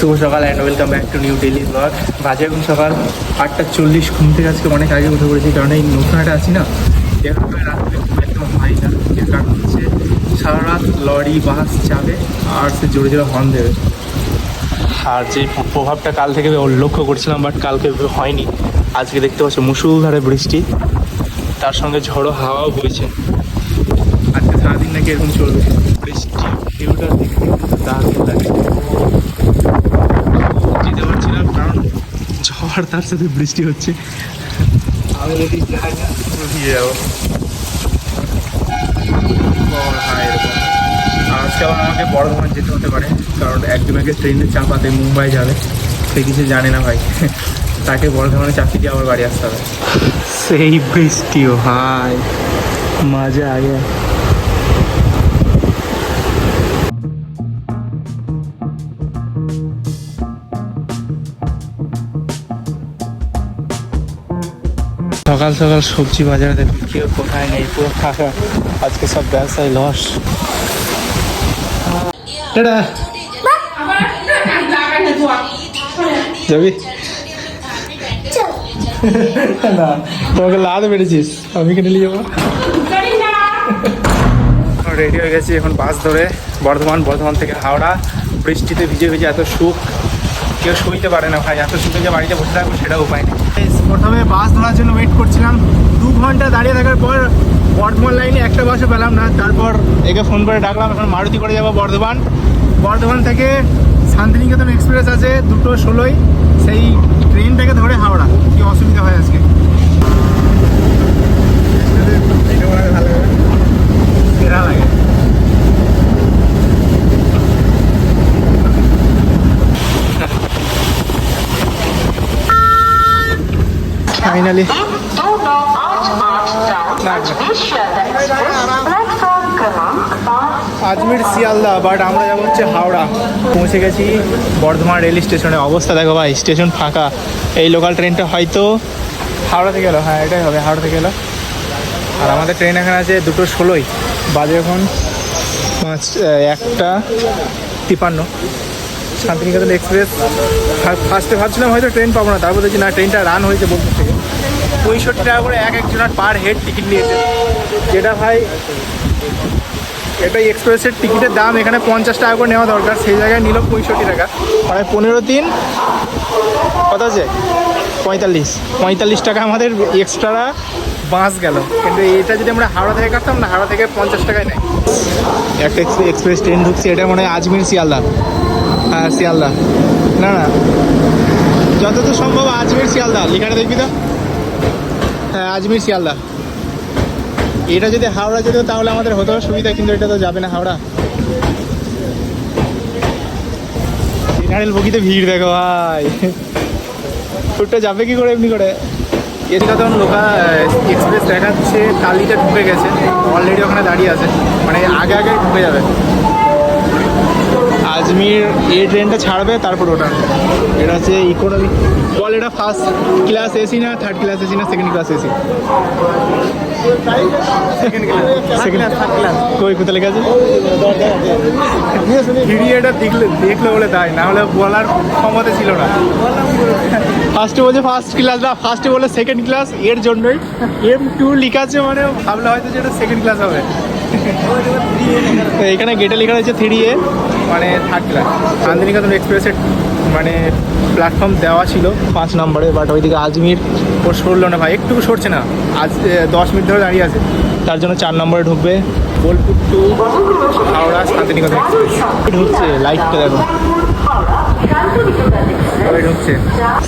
শুভ সকাল and welcome back to new daily blog বাজে এখন সকাল আটটা চল্লিশ, ঘুম থেকে আজকে অনেক আগে উঠে পড়েছি, কারণ এই নতুন একটা আছি না? প্রায় রাত্রে একদম হয় না। এর কারণ হচ্ছে সারা রাত লরি, বাস যাবে আর সে জোরে জোরে হর্ন দেবে। আর যে প্রভাবটা কাল থেকে লক্ষ্য করছিলাম বাট কালকে হয়নি। আজকে দেখতে পাচ্ছ মুসুলধারে বৃষ্টি। তার সঙ্গে ঝড়ো হাওয়াও বইছে। আজকে সারাদিন নাকি এরকম চলবে। বৃষ্টি, ভিউটা দেখতে দারুণ যেতে পারছিলাম কারণ ঝড় তার সাথে বৃষ্টি হচ্ছে। আজকে আবার আমাকে বর্ধমান যেতে হতে পারে কারণ একজনকে ট্রেনে চাপাতে মুম্বাই যাবে সে কিছু জানে না ভাই। তাকে বর্ধমানে চাপিয়ে দিয়ে আবার বাড়ি আসতে হবে। সেই বৃষ্টিও হাই মজা আগে সকাল সকাল সবজি বাজারে কেউ কোথায় নেই? পুরো ফাঁকা আজকে সব ব্যবসায় লস। টাটা। যাবি? না, তোমাকে লাদ বেড়েছিস আমি কেন নিয়ে যাব। রেডি হয়ে গেছি এখন বাস ধরে। বর্ধমান বর্ধমান থেকে হাওড়া। বৃষ্টিতে ভিজে ভিজে এত সুখ। কেউ শুইতে পারে না ভাই, এত শুতে যে বাড়িতে বসে থাকব সেটা উপায় নেই। প্রথমে বাস ধরার জন্য ওয়েট করছিলাম। দু ঘণ্টা দাঁড়িয়ে থাকার পর বর্ধমান লাইনে একটা বাসও পেলাম না, তারপর একে ফোন করে ডাকলাম, এখন মারুতি করে যাব বর্ধমান। বর্ধমান থেকে শান্তিনিকেতন এক্সপ্রেস আছে দুটো ষোলোই, সেই ট্রেনটাকে ধরে হাওড়া, কি অসুবিধা হয় আজকে সেরা লাগে ফাইনালি আজমির শিয়ালদা বাট আমরা যাব হচ্ছে হাওড়া। পৌঁছে গেছি বর্ধমান রেল স্টেশনে অবস্থা। দেখো ভাই, স্টেশন ফাঁকা। এই লোকাল ট্রেনটা হয়তো হাওড়া থেকে এলো। হ্যাঁ এটাই হবে, হাওড়া থেকে এলো। আর আমাদের ট্রেন এখানে আছে দুটো ষোলোই। বাজে এখন পাঁচ একটা তিপান্ন। শান্তিনিকেতন এক্সপ্রেস। ফার্স্টে ভাবছিলাম হয়তো ট্রেন পাবো না। তারপর দেখছি না ট্রেনটা রান হয়েছে বোলপুর থেকে। পঁয়ষট্টি টাকা করে এক একজনের পার হেড টিকিট নিয়েছে। যেটা ভাই এটা এক্সপ্রেসের টিকিটের দাম এখানে পঞ্চাশ টাকা করে নেওয়া দরকার সেই জায়গায় নিল পঁয়ষট্টি টাকা। মানে পনেরো দিন কত আছে? পঁয়তাল্লিশ। পঁয়তাল্লিশ টাকা আমাদের এক্সট্রা বাস গেল। কিন্তু এটা যদি আমরা হাওড়া থেকে কাটতাম না হাওড়া থেকে পঞ্চাশ টাকায় নেয়। একটা এক্সপ্রেস ট্রেন ঢুকছে এটা মনে হয় আজমির শিয়ালদা। হ্যাঁ শিয়ালদা। না না। যতদূর সম্ভব আজমির শিয়ালদা। লেখাটা দেখবি তো। হ্যাঁ আজমির শিয়ালদা। এটা যদি হাওড়া যেত তাহলে আমাদের হতো সুবিধা কিন্তু এটা তো যাবে না হাওড়া। জেনারেল বগিতে ভিড়, দেখো ভাই। টুকটা যাবে কি করে এমনি করে? এদিকে তখন লোকা এক্সপ্রেস দেখাচ্ছে টালিতে ঢুকে গেছে। অলরেডি ওখানে দাঁড়িয়ে আছে। মানে আগে আগে ঢুকে যাবে। আজমির এই ট্রেনটা ছাড়বে তারপর ওটা। এটা হচ্ছে ইকোনমি বল এটা ফার্স্ট ক্লাস এসি না থার্ড ক্লাস এসি না second class AC second second third class কই কোথায় লেখা আছে? ভিডিওটা দেখলে দেখলে বলে তাই না হলে বলার ক্ষমতা ছিল না। ফার্স্টে বলছে ফার্স্ট ক্লাস না ফার্স্টে বলে সেকেন্ড ক্লাস এর জন্যই। এম টু লেখা আছে মানে ভাবলে হয়তো যেটা সেকেন্ড ক্লাস হবে। তো এখানে গেটে লেখা রয়েছে থ্রি এ মানে থার্ড ক্লাস শান্তিনিকেতন এক্সপ্রেসের মানে প্ল্যাটফর্ম দেওয়া ছিল। পাঁচ নম্বরে বাট ওইদিকে আজমির। ও সরলো না ভাই একটু সরছে না। আজ দশ মিনিট ধরে দাঁড়িয়ে আছে। তার জন্য চার নম্বরে ঢুকবে। বোলপুর টু হাওড়া শান্তিনিকেতন এক্সপ্রেস ঢুকছে লাইটটা দেখো। ঢুকছে।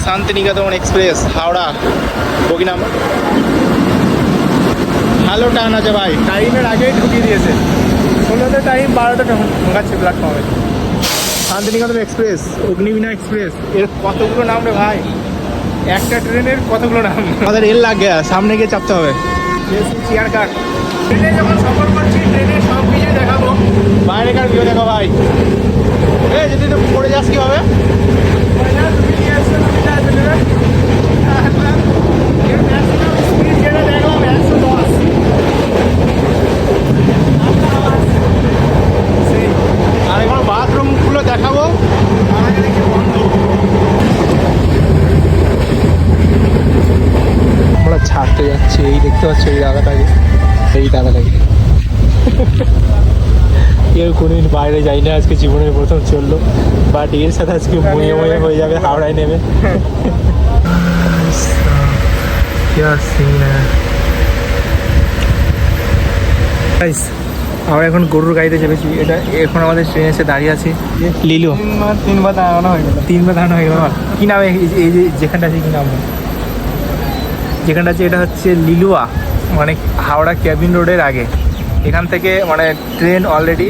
শান্তিনিকেতন এক্সপ্রেস হাওড়া। বগি নাম্বার ভালো টান আছে ভাই। টাইমের আগেই ঢুকিয়ে দিয়েছে। ষোলোতে টাইম বারোটা ঢোকাচ্ছে প্ল্যাটফর্মে শান্তিনিকেতন এক্সপ্রেস অগ্নিবীণা এক্সপ্রেস এর কতগুলো নাম রে ভাই? একটা ট্রেনের কতগুলো নাম? আমাদের এর লাগে সামনে গিয়ে চাপতে হবে। Chair car? ট্রেনে যখন সফর করছি ট্রেনে সব কিছু দেখাবো। বাইরেকার ভিউ দেখো ভাই? এ যদি তো পড়ে যাস কি হবে যেটা দেখলাম একশো দশ সেই আর এখন বাথরুমগুলো দেখাবো তার আগে দেখি বন্ধ দেখতে পাচ্ছ এই দাদাটাকে। এই দাদাটাকে। এর কোনোদিন বাইরে যাই না আজকে জীবনের প্রথম চলল। বাট এর সাথে আজকে ময়ে ময়ে হয়ে যাবে হাওড়ায় নেমে আমরা এখন গরুর গাড়িতে চেপেছি। এটা এখন আমাদের ট্রেন এসে দাঁড়িয়ে আছি। লিলো। তিনবার দাঁড়ানো হয়ে গেল। তিনবার দাঁড়ানো হয়ে গেল। কি নামে এই যে যেখানটা আছে কি নাম? যেখানটা আছে এটা হচ্ছে লিলুয়া মানে হাওড়া ক্যাবিন রোডের আগে। এখান থেকে মানে ট্রেন অলরেডি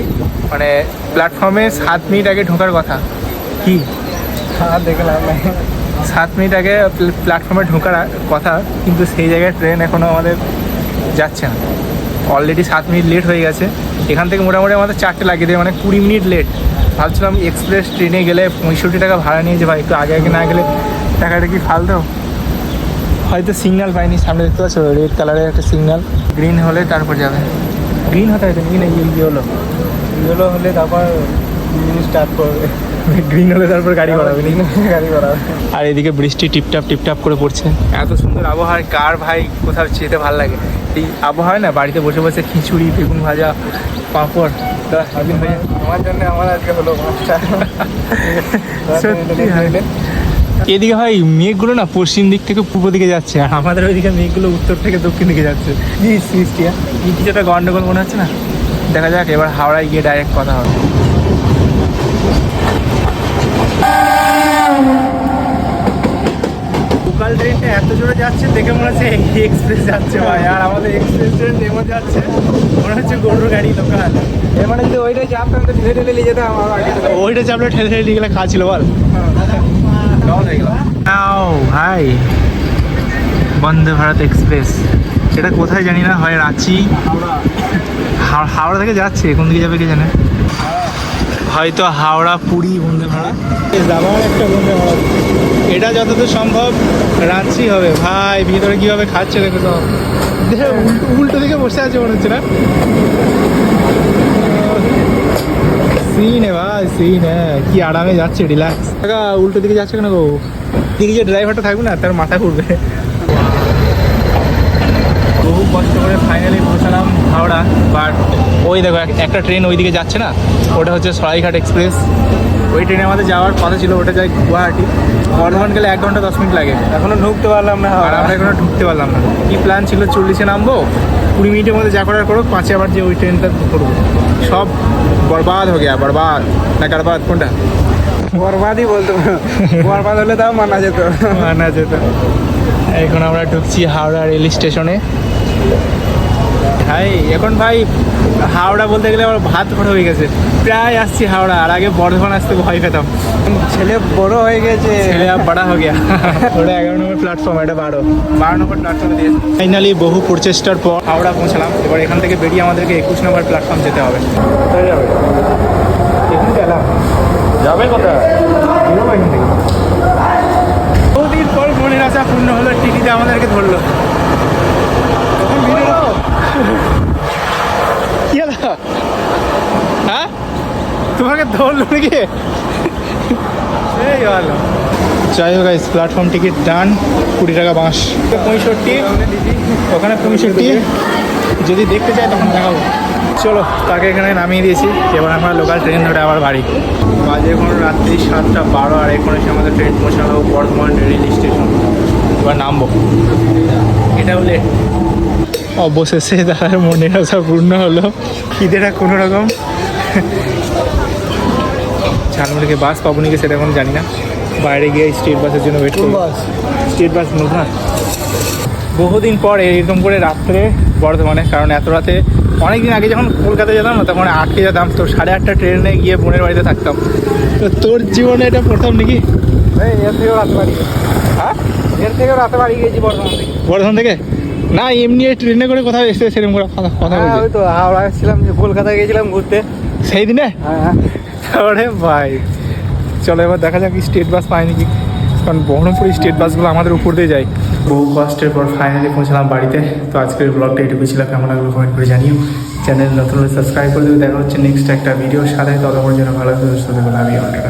মানে প্ল্যাটফর্মে সাত মিনিট আগে ঢোকার কথা। কি? আর দেখলাম। সাত মিনিট আগে প্ল্যাটফর্মে ঢোকার কথা কিন্তু সেই জায়গায় ট্রেন এখনও আমাদের যাচ্ছে না। অলরেডি সাত মিনিট লেট হয়ে গেছে। এখান থেকে মোটামুটি আমাদের চারটে লাগিয়ে দেয় মানে কুড়ি মিনিট লেট ভাবছিলাম এক্সপ্রেস ট্রেনে গেলে পঁয়ষট্টি টাকা ভাড়া নিয়েছে ভাই একটু আগে আগে না গেলে টাকাটা কি ফালতো? হয়তো সিগন্যাল পাইনি। সামনে দেখতে পাচ্ছ রেড কালারের একটা সিগন্যাল গ্রিন হলে তারপর যাবে। গ্রিন হতে হয়তো নাকি না ইয়ে হলো এগুলো হলে তারপর স্টার্ট করবে। গ্রিন হলে তারপর গাড়ি করাবে গাড়ি করাবে আর এদিকে বৃষ্টি টিপটাপ টিপটাপ করে পড়ছে। এত সুন্দর আবহাওয়ায় কার ভাই কোথাও যেতে ভালো লাগে? এই আবহাওয়ায় না বাড়িতে বসে বসে খিচুড়ি বেগুন ভাজা পাঁপড় আমার জন্য আমার আজকে হলো সত্যি। এদিকে ভাই মেঘগুলো না পশ্চিম দিক থেকে পূর্ব দিকে যাচ্ছে আর আমাদের ওইদিকে মেঘগুলো উত্তর থেকে দক্ষিণ দিকে যাচ্ছে। সৃষ্টি? কিছু একটা গন্ডগোল মনে হচ্ছে না? দেখা যাক এবার হাওড়ায় গিয়ে ডাইরেক্ট কথা হবে। লোকাল ট্রেনটা এত জোরে যাচ্ছে দেখে মনে হচ্ছে এক্সপ্রেস যাচ্ছে ভাই। আর আমাদের এক্সপ্রেস ট্রেন যাচ্ছে। মনে হচ্ছে গরুর গাড়ি লোকাল। এর মানে যদি ওইটাই চাপতাম ঠেলে ঠেলে নিয়ে যেতাম আমার ওইটা চাপলে ঠেলে ঠেলে নিয়ে গেলে খাওয়া ছিল বল। ভাই বন্দে ভারত এক্সপ্রেস এটা কোথায় জানি না, হয় রাঁচি। হাও- হাওড়া থেকে যাচ্ছে, কোন দিকে যাবে কে জানে? হয়তো হাওড়া, পুরী বন্দে যাবার একটা বন্দে এটা যতদূর সম্ভব রাঁচি হবে। ভাই, ভিতরে কীভাবে খাচ্ছে দেখো উল্টো- উল্টো দিকে বসে আছে মনে হচ্ছে না? সিন ভাই সিন কি আরামে যাচ্ছে রিল্যাক্স কাকা, উল্টো দিকে যাচ্ছে কেন গো? দিকে যে ড্রাইভারটা থাকবে না, তার মাথা ঘুরবে। বহু কষ্ট করে ফাইনালি পৌঁছালাম হাওড়া বাট ওই দেখো একটা ট্রেন ওইদিকে যাচ্ছে না। ওটা হচ্ছে সরাইঘাট এক্সপ্রেস ওই ট্রেনে আমাদের যাওয়ার কথা ছিল, ওটা যায় গুয়াহাটি। বর্ধমান গেলে এক ঘণ্টা দশ মিনিট লাগে। এখনও ঢুকতে পারলাম না। আর আমরা এখনও ঢুকতে পারলাম না। কি প্ল্যান ছিল? চল্লিশে নামবো? কুড়ি মিনিটের মধ্যে যা করার করো পাঁচে আবার যে ওই ট্রেনটা করব। সব বরবাদ হয়ে গেয়া বরবাদ। না কারবাদ কোনটা? বরবাদই বলতো। বরবাদ হলে তাও মানা যেত। মানা যেত। এখন আমরা ঢুকছি হাওড়া রেল স্টেশনে। ভাই এখন ভাই হাওড়া বলতে গেলে আমার ভাত ভরা হয়ে গেছে। প্রায় আসছি হাওড়া আর আগে বর্ধমান আসতে ভয় পেতাম। ছেলে বড় হয়ে গেছে। ছেলে বড়া হয়ে গেয়া ওটা এগারো নম্বর প্ল্যাটফর্ম এটা বারো। বারো নম্বর প্ল্যাটফর্মে দিয়েছে ফাইনালি বহু প্রচেষ্টার পর হাওড়া পৌঁছালাম। এবার এখান থেকে বেরিয়ে আমাদেরকে একুশ নম্বর প্ল্যাটফর্ম যেতে হবে। কোথায় যাবে? এখানে গেলাম। যাবে কোথায়? এখান থেকে। বহুদিন পর মনের আশা পূর্ণ হলো টিটিতে আমাদেরকে ধরলো। কি হলো হ্যাঁ? তোমাকে ধরলো নাকি? এই ভালো যাই হোক গাইস প্ল্যাটফর্ম টিকিট ডান কুড়ি টাকা বাঁশ। পঁয়ষট্টি। ওখানে পঁয়ষট্টি। যদি দেখতে চাই তখন দেখাবো। চলো তাকে এখানে নামিয়ে দিয়েছি। এবার আমরা লোকাল ট্রেন ধরে আবার বাড়ি। বাজে এখন রাত্রি সাতটা বারো আর এখন এসে আমাদের ট্রেন পৌঁছানো বর্ধমান রেল স্টেশন এবার নামবো। এটা হলে অবশেষে তার মনের আশা পূর্ণ হলো। খিদেটা কোনো রকম? ঝালমুড়িকে বাস পাবো নাকি সেটা এখন জানি না। বাইরে গিয়ে স্টেট বাসের জন্য ওয়েট করব। স্টেট বাস নেব না? বহুদিন পর এরকম করে রাত্রে বর্ধমানে কারণ এত রাতে অনেকদিন আগে যখন কলকাতায় যেতাম না তখন আটকে যেতাম তো সাড়ে আটটা ট্রেনে গিয়ে বোনের বাড়িতে থাকতাম। তো তোর জীবনে এটা প্রথম নাকি? এর থেকেও রাতে বাড়ি হ্যাঁ? এর থেকেও রাতে বাড়ি গেছি বর্ধমান থেকে। বর্ধমান থেকে? না এমনি ট্রেনে করে কোথাও এসে সেরকম করে কথা কথা হ্যাঁ বলছি। ওই তো হাওড়া ছিলাম যে কলকাতায় গেছিলাম ঘুরতে। সেই দিনে? হ্যাঁ আরে ভাই। চলো এবার দেখা যাক স্টেট বাস পাই নাকি কারণ বহরমপুর স্টেট বাসগুলো আমাদের উপর দিয়ে যায়। বহু কষ্টের পর ফাইনালি পৌঁছলাম বাড়িতে। তো আজকের ব্লগটা এটুকু ছিল। কেমন লাগল কমেন্ট করে জানিও। চ্যানেল নতুন সাবস্ক্রাইব করে দেবে দেখা হচ্ছে নেক্সট একটা ভিডিওর সাথে ততক্ষণ জন্য ভালো সুস্থ থাকুন আমি অনেক